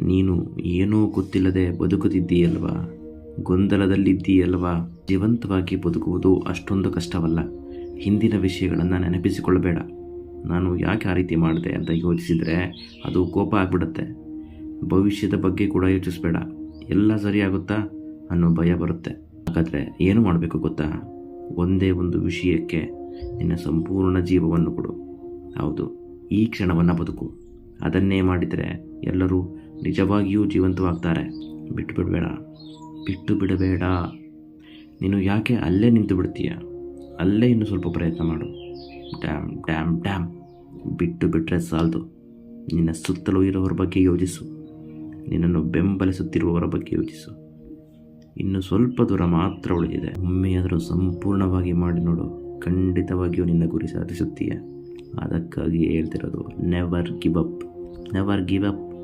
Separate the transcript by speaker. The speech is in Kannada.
Speaker 1: ನೀನು ಏನೂ ಗೊತ್ತಿಲ್ಲದೆ ಬದುಕುತ್ತಿದ್ದೀಯಲ್ವಾ? ಗೊಂದಲದಲ್ಲಿದ್ದೀಯಲ್ವಾ? ಜೀವಂತವಾಗಿ ಬದುಕುವುದು ಅಷ್ಟೊಂದು ಕಷ್ಟವಲ್ಲ. ಹಿಂದಿನ ವಿಷಯಗಳನ್ನು ನೆನಪಿಸಿಕೊಳ್ಳಬೇಡ. ನಾನು ಯಾಕೆ ಆ ರೀತಿ ಮಾಡಿದೆ ಅಂತ ಯೋಚಿಸಿದರೆ ಅದು ಕೋಪ ಆಗ್ಬಿಡುತ್ತೆ. ಭವಿಷ್ಯದ ಬಗ್ಗೆ ಕೂಡ ಯೋಚಿಸಬೇಡ. ಎಲ್ಲ ಸರಿಯಾಗುತ್ತಾ ಅನ್ನೋ ಭಯ ಬರುತ್ತೆ. ಹಾಗಾದರೆ ಏನು ಮಾಡಬೇಕು ಗೊತ್ತಾ? ಒಂದೇ ಒಂದು ವಿಷಯಕ್ಕೆ ನಿನ್ನ ಸಂಪೂರ್ಣ ಜೀವವನ್ನು ಕೊಡು. ಹೌದು, ಈ ಕ್ಷಣವನ್ನು ಬದುಕು. ಅದನ್ನೇ ಮಾಡಿದರೆ ಎಲ್ಲರೂ ನಿಜವಾಗಿಯೂ ಜೀವಂತವಾಗ್ತಾರೆ. ಬಿಟ್ಟು ಬಿಡಬೇಡ ಬಿಟ್ಟು ಬಿಡಬೇಡ ನೀನು ಯಾಕೆ ಅಲ್ಲೇ ನಿಂತು ಬಿಡ್ತೀಯ ಅಲ್ಲೇ ಇನ್ನು ಸ್ವಲ್ಪ ಪ್ರಯತ್ನ ಮಾಡು. ಡ್ಯಾಮ್ ಡ್ಯಾಮ್ ಡ್ಯಾಮ್. ಬಿಟ್ಟು ಬಿಟ್ಟರೆ ಸಾಲದು. ನಿನ್ನ ಸುತ್ತಲೂ ಇರೋವ್ರ ಬಗ್ಗೆ ಯೋಚಿಸು. ನಿನ್ನನ್ನು ಬೆಂಬಲಿಸುತ್ತಿರುವವರ ಬಗ್ಗೆ ಯೋಚಿಸು. ಇನ್ನು ಸ್ವಲ್ಪ ದೂರ ಮಾತ್ರ ಉಳಿದಿದೆ. ಒಮ್ಮೆಯಾದರೂ ಸಂಪೂರ್ಣವಾಗಿ ಮಾಡಿ ನೋಡು. ಖಂಡಿತವಾಗಿಯೂ ನಿನ್ನ ಗುರಿ ಸಾಧಿಸುತ್ತೀಯ. ಅದಕ್ಕಾಗಿ ಹೇಳ್ತಿರೋದು never give up never give up